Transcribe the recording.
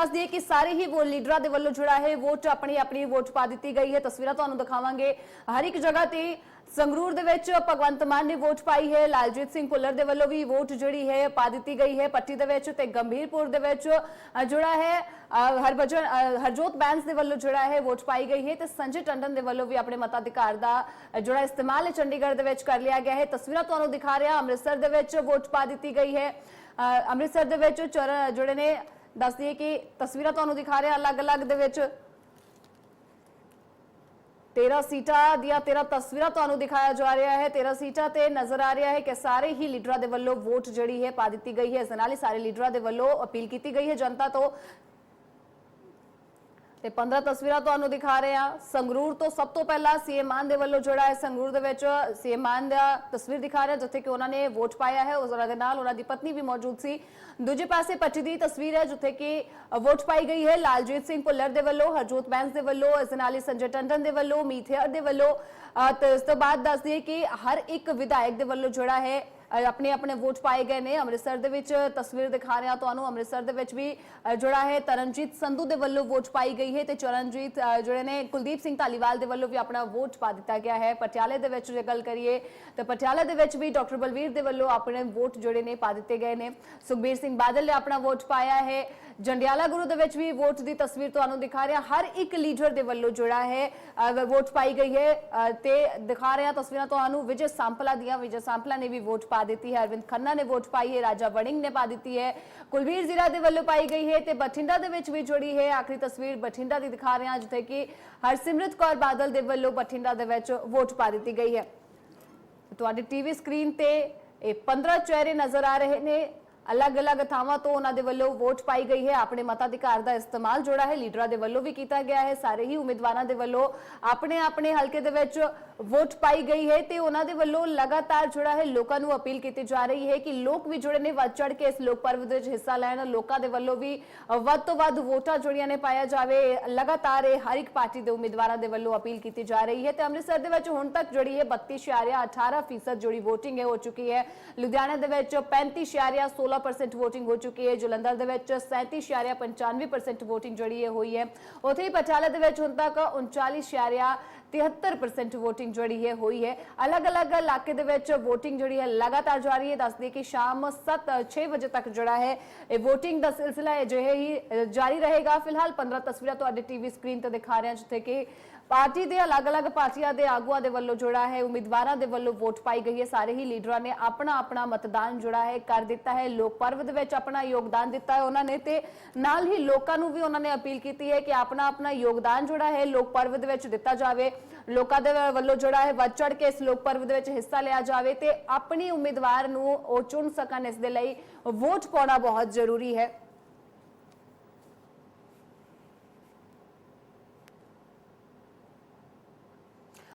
ਦੱਸ ਦਈਏ ਕਿ ਸਾਰੇ ਹੀ ਉਹ ਲੀਡਰਾਂ ਦੇ ਵੱਲੋਂ ਜਿਹੜਾ ਹੈ ਵੋਟ ਆਪਣੀ ਆਪਣੀ ਵੋਟ ਪਾ ਦਿੱਤੀ ਗਈ ਹੈ। ਤਸਵੀਰਾਂ ਤੁਹਾਨੂੰ ਦਿਖਾਵਾਂਗੇ। ਹਰ ਇੱਕ ਜਗ੍ਹਾ ਤੇ ਸੰਗਰੂਰ ਦੇ ਵਿੱਚ ਭਗਵੰਤ ਮਾਨ ਨੇ ਵੋਟ ਪਾਈ ਹੈ। ਲਾਲਜੀਤ ਸਿੰਘ ਭੁੱਲਰ ਦੇ ਵੱਲੋਂ ਵੀ ਵੋਟ ਜਿਹੜੀ ਹੈ ਪਾ ਦਿੱਤੀ ਗਈ ਹੈ ਪੱਟੀ ਦੇ ਵਿੱਚ ਤੇ ਗੰਭੀਰਪੁਰ ਦੇ ਵਿੱਚ ਜਿਹੜਾ ਹੈ ਹਰਭਜਨ ਹਰਜੋਤ ਬੈਂਸ ਦੇ ਵੱਲੋਂ ਜਿਹੜਾ ਹੈ ਵੋਟ ਪਾਈ ਗਈ ਹੈ ਤੇ ਸੰਜੇ ਟੰਡਨ ਦੇ ਵੱਲੋਂ ਵੀ ਆਪਣੇ ਮਤਾਧਿਕਾਰ ਦਾ ਜਿਹੜਾ ਇਸਤੇਮਾਲ ਹੈ ਚੰਡੀਗੜ੍ਹ ਦੇ ਵਿੱਚ ਕਰ ਲਿਆ ਗਿਆ ਹੈ। ਤਸਵੀਰਾਂ ਤੁਹਾਨੂੰ ਦਿਖਾ ਰਿਹਾ ਅੰਮ੍ਰਿਤਸਰ ਦੇ ਵਿੱਚ ਵੋਟ ਪਾ ਦਿੱਤੀ ਗਈ ਹੈ। ਅ, ਅੰਮ੍ਰਿਤਸਰ ਦੇ ਵਿੱਚ ਚਰ- ਜਿਹੜੇ ਨੇ ਦੱਸ ਦਈਏ ਕਿ ਤਸਵੀਰਾਂ ਤੁਹਾਨੂੰ ਦਿਖਾ ਰਿਹਾ ਅਲੱਗ-ਅਲੱਗ ਦੇ ਵਿੱਚ। 13 ਸੀਟਾਂ ਦੀਆਂ 13 ਤਸਵੀਰਾਂ ਤੁਹਾਨੂੰ ਦਿਖਾਇਆ ਜਾ ਰਿਹਾ ਹੈ। 13 ਸੀਟਾਂ ਤੇ ਨਜ਼ਰ ਆ ਰਿਹਾ ਹੈ ਕਿ ਸਾਰੇ ਹੀ ਲੀਡਰਾਂ ਦੇ ਵੱਲੋਂ ਵੋਟ ਜਿਹੜੀ ਹੈ ਪਾ ਦਿੱਤੀ ਗਈ ਹੈ। ਇਸ ਨਾਲ ਹੀ ਸਾਰੇ ਲੀਡਰਾਂ ਦੇ ਵੱਲੋਂ ਅਪੀਲ ਕੀਤੀ ਗਈ ਹੈ। ਜਨਤਾ ਤੋਂ ਤੇ 15 ਤਸਵੀਰਾਂ ਤੁਹਾਨੂੰ ਦਿਖਾ ਰਹੇ ਹਾਂ। ਸੰਗਰੂਰ ਤੋਂ ਸਭ ਤੋਂ ਪਹਿਲਾਂ ਸੀਐਮ ਮਾਨ ਦੇ ਵੱਲੋਂ ਜਿਹੜਾ ਹੈ ਸੰਗਰੂਰ ਦੇ ਵਿੱਚ ਸੀਐਮ ਮਾਨ ਦਾ ਤਸਵੀਰ ਦਿਖਾ ਰਿਹਾ ਜਿੱਥੇ ਕਿ ਉਹਨਾਂ ਨੇ ਵੋਟ ਪਾਇਆ ਹੈ। ਉਸ ਦੇ ਨਾਲ ਉਹਨਾਂ ਦੀ ਪਤਨੀ ਵੀ ਮੌਜੂਦ ਸੀ। ਦੂਜੇ ਪਾਸੇ ਪੱਟੀ ਦੀ ਤਸਵੀਰ ਹੈ, ਜਿੱਥੇ ਕਿ ਵੋਟ ਪਾਈ ਗਈ ਹੈ ਲਾਲਜੀਤ ਸਿੰਘ ਭੁੱਲਰ ਦੇ ਵੱਲੋਂ, ਹਰਜੋਤ ਬੈਂਸ ਦੇ ਵੱਲੋਂ, ਇਸ ਦੇ ਨਾਲ ਹੀ ਸੰਜੇ ਟੰਡਨ ਦੇ ਵੱਲੋਂ ਮੀਥੇਅਰ ਦੇ ਵੱਲੋਂ। ਅਹ ਤੇ ਇਸ ਤੋਂ ਬਾਅਦ ਦੱਸਦੀ ਦਈਏ ਕਿ ਹਰ ਇੱਕ ਵਿਧਾਇਕ ਦੇ ਵੱਲੋਂ ਜਿਹੜਾ ਹੈ ਆਪਣੇ ਆਪਣੇ ਵੋਟ ਪਾਏ ਗਏ ਨੇ। ਅੰਮ੍ਰਿਤਸਰ ਦੇ ਵਿੱਚ ਤਸਵੀਰ ਦਿਖਾ ਰਿਹਾ ਤੁਹਾਨੂੰ। ਅੰਮ੍ਰਿਤਸਰ ਦੇ ਵਿੱਚ ਵੀ ਜਿਹੜਾ ਹੈ ਤਰਨਜੀਤ ਸੰਧੂ ਦੇ ਵੱਲੋਂ ਵੋਟ ਪਾਈ ਗਈ ਹੈ ਤੇ ਚਰਨਜੀਤ ਜਿਹੜੇ ਨੇ ਕੁਲਦੀਪ ਸਿੰਘ ਧਾਲੀਵਾਲ ਦੇ ਵੱਲੋਂ ਵੀ ਆਪਣਾ ਵੋਟ ਪਾ ਦਿੱਤਾ ਗਿਆ ਹੈ। ਪਟਿਆਲੇ ਦੇ ਵਿੱਚ ਜੇ ਗੱਲ ਕਰੀਏ, ਤਾਂ ਪਟਿਆਲੇ ਦੇ ਵਿੱਚ ਵੀ ਡਾਕਟਰ ਬਲਵੀਰ ਦੇ ਵੱਲੋਂ ਆਪਣੇ ਵੋਟ ਜਿਹੜੇ ਨੇ ਪਾ ਦਿੱਤੇ ਗਏ ਨੇ। ਸੁਖਬੀਰ ਸਿੰਘ ਬਾਦਲ ਨੇ ਆਪਣਾ ਵੋਟ ਪਾਇਆ ਹੈ। ਜੰਡਿਆਲਾ ਗੁਰੂ ਦੇ ਵਿੱਚ ਵੀ ਵੋਟ ਦੀ ਤਸਵੀਰ ਤੁਹਾਨੂੰ ਦਿਖਾ ਰਿਹਾ। ਹਰ ਇੱਕ ਲੀਡਰ ਦੇ ਵੱਲੋਂ ਜਿਹੜਾ ਹੈ ਵੋਟ ਪਾਈ ਗਈ ਹੈ। ਅਹ, ਤੇ ਦਿਖਾ ਰਿਹਾ ਤਸਵੀਰਾਂ ਤੁਹਾਨੂੰ ਵਿਜੇ ਸੰਪਲਾ ਦੀਆਂ। ਵਿਜੇ ਸੰਪਲਾ ਨੇ ਵੀ ਵੋਟ ਪਾ ਦਿੱਤੀ ਹੈ। ਅਰਵਿੰਦ ਖੰਨਾ ਨੇ ਵੋਟ ਪਾਈ ਹੈ। ਰਾਜਾ ਵੜਿੰਗ ਨੇ ਪਾ ਦਿੱਤੀ ਹੈ। ਕੁਲਵੀਰ ਜ਼ਿਲ੍ਹਾ ਦੇ ਵੱਲੋਂ ਪਾਈ ਗਈ ਹੈ ਤੇ ਬਠਿੰਡਾ ਦੇ ਵਿੱਚ ਵੀ ਜੁੜੀ ਹੈ। ਆਖਰੀ ਤਸਵੀਰ ਬਠਿੰਡਾ ਦੀ ਦਿਖਾ ਰਹੇ ਹਾਂ ਜਿੱਥੇ ਕਿ ਹਰਸਿਮਰਤ ਕੌਰ ਬਾਦਲ ਦੇ ਵੱਲੋਂ ਬਠਿੰਡਾ ਦੇ ਵਿੱਚ ਵੋਟ ਪਾ ਦਿੱਤੀ ਗਈ ਹੈ। ਤੁਹਾਡੀ ਟੀਵੀ ਸਕਰੀਨ ਤੇ ਇਹ 15 ਚਿਹਰੇ ਨਜ਼ਰ ਆ ਰਹੇ ਨੇ। ਅਲੱਗ-ਅਲੱਗ ਥਾਵਾਂ ਤੋਂ ਉਹਨਾਂ ਦੇ ਵੱਲੋਂ ਵੋਟ ਪਾਈ ਗਈ ਹੈ। ਆਪਣੇ ਮਤਾਧਿਕਾਰ ਦਾ ਇਸਤੇਮਾਲ ਜਿਹੜਾ ਹੈ। ਲੀਡਰਾਂ ਦੇ ਵੱਲੋਂ ਵੀ ਕੀਤਾ ਗਿਆ ਹੈ। ਸਾਰੇ ਹੀ ਉਮੀਦਵਾਰਾਂ ਦੇ ਵੱਲੋਂ ਆਪਣੇ ਆਪਣੇ ਹਲਕੇ ਦੇ ਵਿੱਚ ਵੋਟ ਪਾਈ ਗਈ ਹੈ ਤੇ ਉਹਨਾਂ ਦੇ ਵੱਲੋਂ ਲਗਾਤਾਰ ਜਿਹੜਾ ਹੈ। ਲੋਕਾਂ ਨੂੰ ਅਪੀਲ ਕੀਤੀ ਜਾ ਰਹੀ ਹੈ ਕਿ ਲੋਕ ਵੀ ਜੁੜੇ ਨੇ ਵੱਧ ਚੜ ਕੇ। ਇਸ ਲੋਕ ਪਰਵ ਦੇ ਵਿੱਚ ਹਿੱਸਾ ਲੈਣ। ਲੋਕਾਂ ਦੇ ਵੱਲੋਂ ਵੀ ਵੱਧ ਤੋਂ ਵੱਧ ਵੋਟਾਂ ਜਿਹੜੀਆਂ ਨੇ ਪਾਇਆ ਜਾਵੇ। ਲਗਾਤਾਰ ਇਹ ਹਰ ਇੱਕ ਪਾਰਟੀ ਦੇ ਉਮੀਦਵਾਰਾਂ ਦੇ ਵੱਲੋਂ ਅਪੀਲ ਕੀਤੀ ਜਾ ਰਹੀ ਹੈ ਤੇ ਅੰਮ੍ਰਿਤਸਰ ਦੇ ਵਿੱਚ ਹੁਣ ਤੱਕ ਜਿਹੜੀ ਹੈ 32.18% ਜਿਹੜੀ VOTING ਹੈ, ਹੋ ਚੁੱਕੀ ਹੈ। ਲੁਧਿਆਣਾ ਦੇ ਵਿੱਚ 35.16% VOTING ਹੋ ਚੁੱਕੀ ਹੈ। ਜਲੰਧਰ ਦੇ ਵਿੱਚ 37.95% VOTING ਜਿਹੜੀ ਹੈ, ਹੋਈ ਹੈ। ਉੱਥੇ ਹੀ ਪਟਿਆਲਾ ਦੇ ਵਿੱਚ ਹੁਣ ਤੱਕ 39.73% VOTING ਜਿਹੜੀ ਹੈ, ਹੋਈ ਹੈ। ਅਲੱਗ-ਅਲੱਗ ਇਲਾਕੇ ਦੇ ਵਿੱਚ VOTING ਜਿਹੜੀ ਹੈ, ਲਗਾਤਾਰ ਜਾਰੀ ਹੈ। ਦੱਸਦੇ ਕਿ ਸ਼ਾਮ 7 6 ਵਜੇ ਤੱਕ ਜਿਹੜਾ ਹੈ, ਇਹ VOTING ਦਾ ਸਿਲਸਿਲਾ ਅਜਿਹੇ ਹੀ ਜਾਰੀ ਰਹੇਗਾ। ਫਿਲਹਾਲ 15 ਤਸਵੀਰਾਂ ਤੁਹਾਡੇ ਟੀਵੀ ਸਕਰੀਨ ਤੇ ਦਿਖਾ ਰਹੇ ਹਾਂ, ਜਿੱਥੇ ਕਿ ਪਾਰਟੀ ਦੇ ਅਲੱਗ-ਅਲੱਗ ਪਾਰਟੀਆਂ ਦੇ ਆਗੂਆਂ ਦੇ ਵੱਲੋਂ ਜਿਹੜਾ ਹੈ, ਉਮੀਦਵਾਰਾਂ ਦੇ ਵੱਲੋਂ ਵੋਟ ਪਾਈ ਗਈ ਹੈ। ਸਾਰੇ ਹੀ ਲੀਡਰਾਂ ਨੇ ਆਪਣਾ ਆਪਣਾ ਮਤਦਾਨ ਜਿਹੜਾ ਹੈ, ਕਰ ਦਿੱਤਾ ਹੈ। ਲੋਕ ਪਰਵ ਦੇ ਵਿੱਚ ਆਪਣਾ ਯੋਗਦਾਨ ਦਿੱਤਾ ਹੈ ਉਹਨਾਂ ਨੇ ਤੇ ਨਾਲ ਹੀ ਲੋਕਾਂ ਨੂੰ ਵੀ ਉਹਨਾਂ ਨੇ ਅਪੀਲ ਕੀਤੀ ਹੈ ਕਿ ਆਪਣਾ ਆਪਣਾ ਯੋਗਦਾਨ ਜਿਹੜਾ ਹੈ। ਲੋਕ ਪਰਵ ਦੇ ਵਿੱਚ ਦਿੱਤਾ ਜਾਵੇ, ਲੋਕਾਂ ਦੇ ਵੱਲੋਂ ਜਿਹੜਾ ਹੈ, ਵੱਧ ਚੜ ਕੇ ਇਸ ਲੋਕ ਪਰਵ ਦੇ ਵਿੱਚ ਹਿੱਸਾ ਲਿਆ ਜਾਵੇ ਤੇ ਆਪਣੀ ਉਮੀਦਵਾਰ ਨੂੰ ਉਹ ਚੁਣ ਸਕਣ, ਇਸ ਦੇ ਲਈ ਵੋਟ ਪਾਉਣਾ ਬਹੁਤ ਜ਼ਰੂਰੀ ਹੈ।